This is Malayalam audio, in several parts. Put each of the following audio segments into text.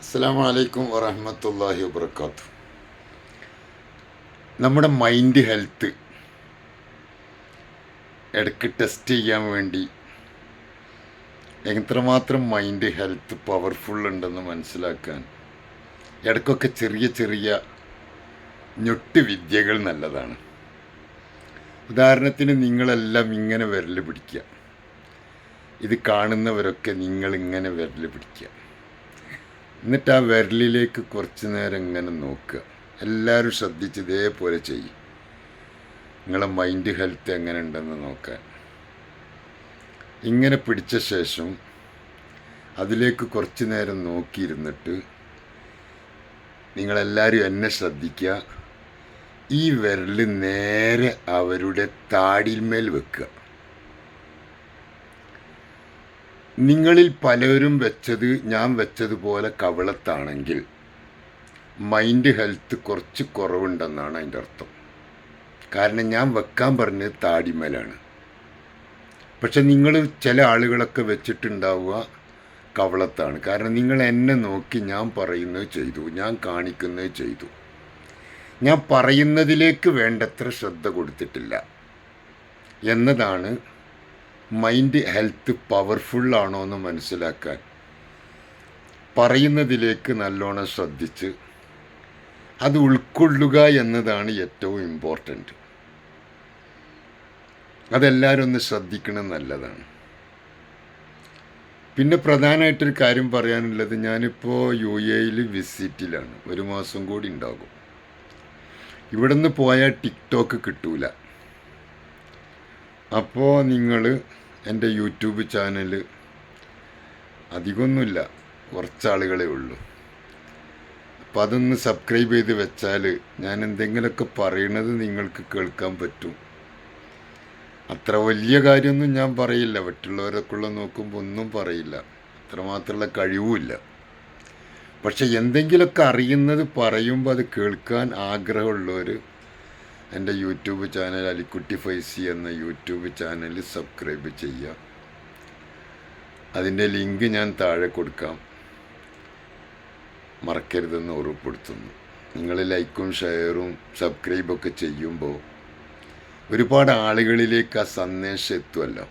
അസ്സാം വലൈക്കും വറഹമത്തല്ലാഹി വബർക്കാത്തു നമ്മുടെ മൈൻഡ് ഹെൽത്ത് ഇടയ്ക്ക് ടെസ്റ്റ് ചെയ്യാൻ വേണ്ടി എത്രമാത്രം മൈൻഡ് ഹെൽത്ത് പവർഫുൾ ഉണ്ടെന്ന് മനസ്സിലാക്കാൻ ഇടയ്ക്കൊക്കെ ചെറിയ ചെറിയ ഞൊട്ട് വിദ്യകൾ നല്ലതാണ്. ഉദാഹരണത്തിന് നിങ്ങളെല്ലാം ഇങ്ങനെ വിരൽ പിടിക്കുക. ഇത് കാണുന്നവരൊക്കെ നിങ്ങളിങ്ങനെ വിരൽ പിടിക്കുക. എന്നിട്ട് ആ വിരലിലേക്ക് കുറച്ച് നേരം ഇങ്ങനെ നോക്കുക. എല്ലാവരും ശ്രദ്ധിച്ച് ഇതേപോലെ ചെയ്യും. നിങ്ങളെ മൈൻഡ് ഹെൽത്ത് എങ്ങനെ ഉണ്ടെന്ന് നോക്കാൻ ഇങ്ങനെ പിടിച്ച ശേഷം അതിലേക്ക് കുറച്ച് നേരം നോക്കിയിരുന്നിട്ട് നിങ്ങളെല്ലാവരും എന്നെ ശ്രദ്ധിക്കുക. ഈ വിരൽ നേരെ അവരുടെ താടിന്മേൽ വെക്കുക. നിങ്ങളിൽ പലരും വെച്ചത് ഞാൻ വെച്ചതുപോലെ കവളത്താണെങ്കിൽ മൈൻഡ് ഹെൽത്ത് കുറച്ച് കുറവുണ്ടെന്നാണ് അതിന്റെ അർത്ഥം. കാരണം ഞാൻ വെക്കാൻ പറഞ്ഞത് താടിമേലാണ്. പക്ഷെ നിങ്ങൾ ചില ആളുകളൊക്കെ വെച്ചിട്ടുണ്ടാവുക കവളത്താണ്. കാരണം നിങ്ങൾ എന്നെ നോക്കി ഞാൻ പറയുന്നത് ചെയ്തു ഞാൻ കാണിക്കുന്നത് ചെയ്തു. ഞാൻ പറയുന്നതിലേക്ക് വേണ്ടത്ര ശ്രദ്ധ കൊടുത്തിട്ടില്ല. എന്നതാണ് മൈൻഡ് ഹെൽത്ത് പവർഫുള്ളാണോ എന്ന് മനസ്സിലാക്കാൻ. പറയുന്നതിലേക്ക് നല്ലോണം ശ്രദ്ധിച്ച് അത് ഉൾക്കൊള്ളുക എന്നതാണ് ഏറ്റവും ഇമ്പോർട്ടന്റ് അതെല്ലാവരും ഒന്ന് ശ്രദ്ധിക്കണം നല്ലതാണ്. പിന്നെ പ്രധാനമായിട്ടൊരു കാര്യം പറയാനുള്ളത് ഞാനിപ്പോൾ യു എയിൽ വിസിറ്റിലാണ് ഒരു മാസം കൂടി ഉണ്ടാകും. ഇവിടുന്ന് പോയാൽ ടിക്ടോക്ക് കിട്ടൂല. അപ്പോൾ നിങ്ങൾ എന്റെ യൂട്യൂബ് ചാനൽ അധികമൊന്നുമില്ല കുറച്ചാളുകളേ ഉള്ളൂ. അപ്പം അതൊന്ന് സബ്സ്ക്രൈബ് ചെയ്ത് വെച്ചാൽ ഞാൻ എന്തെങ്കിലുമൊക്കെ പറയണത് നിങ്ങൾക്ക് കേൾക്കാൻ പറ്റും. അത്ര വലിയ കാര്യമൊന്നും ഞാൻ പറയില്ല മറ്റുള്ളവരൊക്കെയുള്ള നോക്കുമ്പോൾ ഒന്നും പറയില്ല അത്രമാത്രമുള്ള കഴിവുമില്ല. പക്ഷെ എന്തെങ്കിലുമൊക്കെ അറിയുന്നത് പറയുമ്പോൾ അത് കേൾക്കാൻ ആഗ്രഹമുള്ളവർ എന്റെ യൂട്യൂബ് ചാനൽ അലിക്കുട്ടി ഫൈസി എന്ന യൂട്യൂബ് ചാനൽ സബ്സ്ക്രൈബ് ചെയ്യുക. അതിന്റെ ലിങ്ക് ഞാൻ താഴെ കൊടുക്കാം. മറക്കരുതെന്ന് ഉറപ്പെടുത്തുന്നു നിങ്ങൾ ലൈക്കും ഷെയറും സബ്സ്ക്രൈബൊക്കെ ചെയ്യുമ്പോൾ ഒരുപാട് ആളുകളിലേക്ക് ആ സന്ദേശം എത്തുമല്ലോ.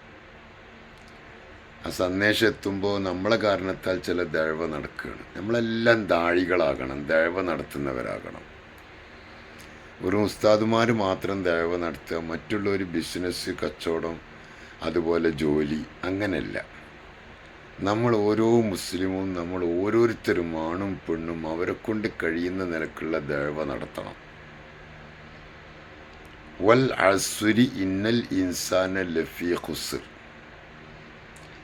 ആ സന്ദേശം എത്തുമ്പോൾ നമ്മളെ കാരണത്താൽ ചില ദഴവ നടക്കുകയാണ്. നമ്മളെല്ലാം ദാഴികളാകണം ദഴവ നടത്തുന്നവരാകണം. വെറും ഉസ്താദുമാർ മാത്രം ദയവ് നടത്തുക. ഒരു ബിസിനസ് കച്ചവടം അതുപോലെ ജോലി അങ്ങനെയല്ല. നമ്മൾ ഓരോ മുസ്ലിമും നമ്മൾ ഓരോരുത്തരും ആണും പെണ്ണും അവരെ കൊണ്ട് കഴിയുന്ന നിലക്കുള്ള ദയവ നടത്തണം. വൽ അസുരി ഇന്നൽ ഇൻസാന ലഫി ഖുസ്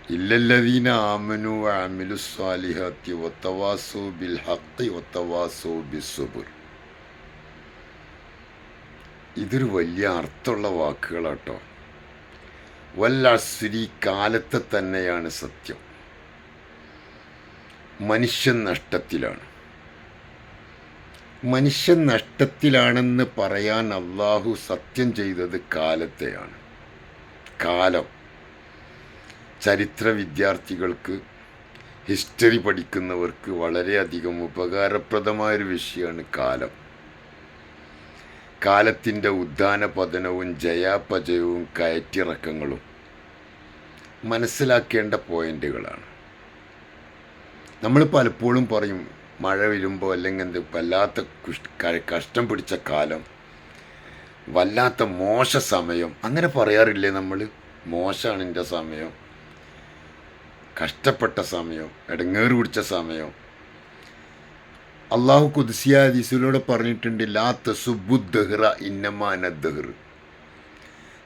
ഇല്ലല്ലദീന ആമനു അമിലു സ്വാലിഹത്തി ഒത്തവാസോ ബിൽ ഹത്തി ഒത്തവാസോ ബിസുബുർ ഇതൊരു വലിയ അർത്ഥമുള്ള വാക്കുകളാട്ടോ. വല്ല വല്ലസുരി കാലത്തെ തന്നെയാണ് സത്യം. മനുഷ്യൻ നഷ്ടത്തിലാണ്. മനുഷ്യൻ നഷ്ടത്തിലാണെന്ന് പറയാൻ അള്ളാഹു സത്യം ചെയ്തത് കാലത്തെയാണ്. കാലം. ചരിത്ര വിദ്യാർത്ഥികൾക്ക് ഹിസ്റ്ററി പഠിക്കുന്നവർക്ക് വളരെയധികം ഉപകാരപ്രദമായൊരു വിഷയമാണ് കാലം. കാലത്തിന്റെ ഉദ്ധാന പതനവും ജയാപജയവും കയറ്റിറക്കങ്ങളും മനസ്സിലാക്കേണ്ട പോയിന്റുകളാണ്. നമ്മൾ പലപ്പോഴും പറയും മഴ വരുമ്പോൾ അല്ലെങ്കിൽ എന്ത് വല്ലാത്ത കഷ്ടം പിടിച്ച കാലം വല്ലാത്ത മോശ സമയം അങ്ങനെ പറയാറില്ലേ നമ്മൾ? മോശമാണ് എന്റെ സമയം കഷ്ടപ്പെട്ട സമയം ഇടങ്ങേറ് പിടിച്ച സമയം അള്ളാഹു കുദ്സിയ ഹദീസിലൂടെ പറഞ്ഞിട്ടുണ്ട് ലാ തസുബുദ്ദഹ്റ ഇന്നമാന ദഹ്ർ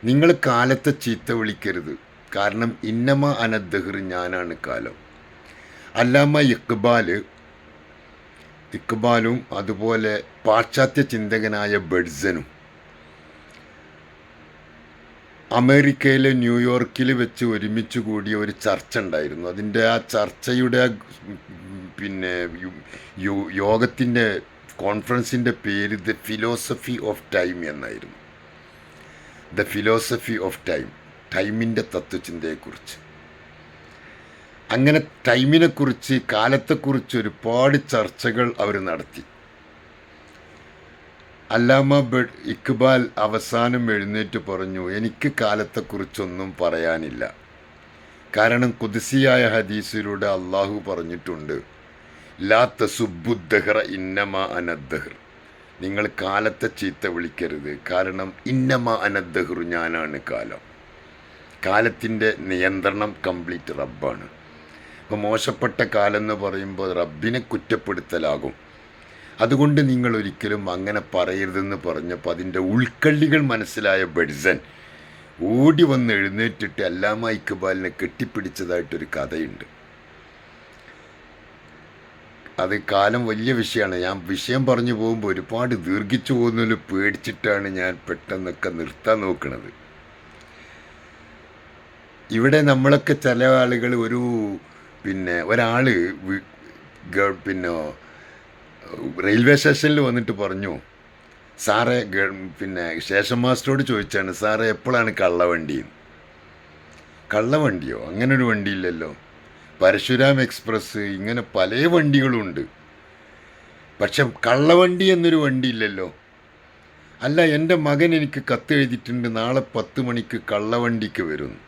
നിങ്ങൾ കാലത്തെ ചീത്ത വിളിക്കരുത്. കാരണം ഇന്നമ അനദ്ദഹ്ർ ഞാനാണ് കാലം. അല്ലാമ ഇക്ബാൽ ഇക്ബാലും അതുപോലെ പാശ്ചാത്യ ചിന്തകനായ ബെഡ്സനും അമേരിക്കയിലെ ന്യൂയോർക്കിൽ വെച്ച് ഒരുമിച്ച് കൂടിയ ഒരു ചർച്ച ഉണ്ടായിരുന്നു. അതിന്റെ ആ ചർച്ചയുടെ പിന്നെ യോഗത്തിന്റെ കോൺഫറൻസിന്റെ പേര് ദ ഫിലോസഫി ഓഫ് ടൈം എന്നായിരുന്നു. ദ ഫിലോസഫി ഓഫ് ടൈം ടൈമിന്റെ തത്വചിന്തയെക്കുറിച്ച്. അങ്ങനെ ടൈമിനെക്കുറിച്ച് കാലത്തെക്കുറിച്ച് ഒരുപാട് ചർച്ചകൾ അവർ നടത്തി. അല്ലാമ ബഡ് ഇക്ബാൽ അവസാനം എഴുന്നേറ്റ് പറഞ്ഞു എനിക്ക് കാലത്തെക്കുറിച്ചൊന്നും പറയാനില്ല. കാരണം കുതിസിയായ ഹദീസിലൂടെ അള്ളാഹു പറഞ്ഞിട്ടുണ്ട് നിങ്ങൾ കാലത്തെ ചീത്ത വിളിക്കരുത്. കാരണം ഇന്നമ അനദ്ദഹ്റു ഞാനാണ് കാലം. കാലത്തിന്റെ നിയന്ത്രണം കംപ്ലീറ്റ് റബ്ബാണ്. അപ്പോൾ മോശപ്പെട്ട കാലം എന്ന് പറയുമ്പോൾ റബ്ബിനെ കുറ്റപ്പെടുത്തലാകും. അതുകൊണ്ട് നിങ്ങൾ ഒരിക്കലും അങ്ങനെ പറയരുതെന്ന് പറഞ്ഞപ്പോൾ അതിന്റെ ഉൾക്കള്ളികൾ മനസ്സിലായ ബെഡ്സൻ ഓടി വന്ന് എഴുന്നേറ്റിട്ട് അല്ലാമ ഇക്ബാലിനെ കെട്ടിപ്പിടിച്ചതായിട്ടൊരു കഥയുണ്ട്. അത് കാലം വലിയ വിഷയമാണ്. ഞാൻ വിഷയം പറഞ്ഞു പോകുമ്പോൾ ഒരുപാട് ദീർഘിച്ചു പോകുന്നതിൽ പേടിച്ചിട്ടാണ് ഞാൻ പെട്ടെന്നൊക്കെ നിർത്താൻ നോക്കുന്നത് ഇവിടെ നമ്മളൊക്കെ ചില ആളുകൾ ഒരു പിന്നെ ഒരാൾ പിന്നെ റെയിൽവേ സ്റ്റേഷനിൽ വന്നിട്ട് പറഞ്ഞു സാറേ പിന്നെ സ്റ്റേഷൻ മാസ്റ്ററോട് ചോദിച്ചാണ് സാറേ എപ്പോഴാണ് കള്ളവണ്ടി കള്ളവണ്ടിയോ? അങ്ങനൊരു വണ്ടിയില്ലല്ലോ. പരശുരാം എക്സ്പ്രസ് ഇങ്ങനെ പല വണ്ടികളുണ്ട്. പക്ഷെ കള്ളവണ്ടി എന്നൊരു വണ്ടി ഇല്ലല്ലോ. അല്ല എന്റെ മകൻ എനിക്ക് കത്ത് എഴുതിയിട്ടുണ്ട്. നാളെ പത്ത് മണിക്ക് കള്ളവണ്ടിക്ക് വരും.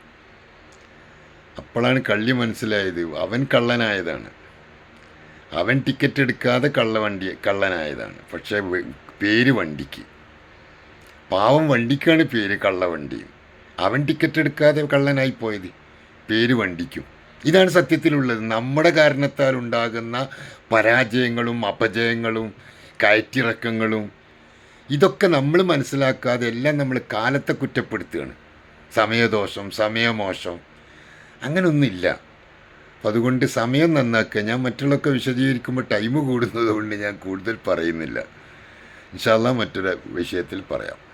അപ്പോഴാണ് കള്ളി മനസ്സിലായത്. അവൻ കള്ളനായതാണ്. അവൻ ടിക്കറ്റ് എടുക്കാതെ കള്ളവണ്ടി കള്ളനായതാണ്. പക്ഷേ പേര് വണ്ടിക്ക്. പാവം വണ്ടിക്കാണ് പേര് കള്ളവണ്ടി. അവൻ ടിക്കറ്റ് എടുക്കാതെ കള്ളനായി പോയത്. പേര് വണ്ടിക്കും. ഇതാണ് സത്യത്തിലുള്ളത്. നമ്മുടെ കാരണത്താൽ ഉണ്ടാകുന്ന പരാജയങ്ങളും അപജയങ്ങളും കയറ്റിറക്കങ്ങളും ഇതൊക്കെ നമ്മൾ മനസ്സിലാക്കാതെ എല്ലാം നമ്മൾ കാലത്തെ കുറ്റപ്പെടുത്തുകയാണ്. സമയദോഷം സമയമോശം അങ്ങനൊന്നുമില്ല. അപ്പം അതുകൊണ്ട് സമയം നന്നാക്കുക. ഞാൻ മറ്റുള്ളൊക്കെ വിശദീകരിക്കുമ്പോൾ ടൈം കൂടുന്നത് കൊണ്ട് ഞാൻ കൂടുതൽ പറയുന്നില്ല. ഇൻഷാല്ല മറ്റൊരു വിഷയത്തിൽ പറയാം.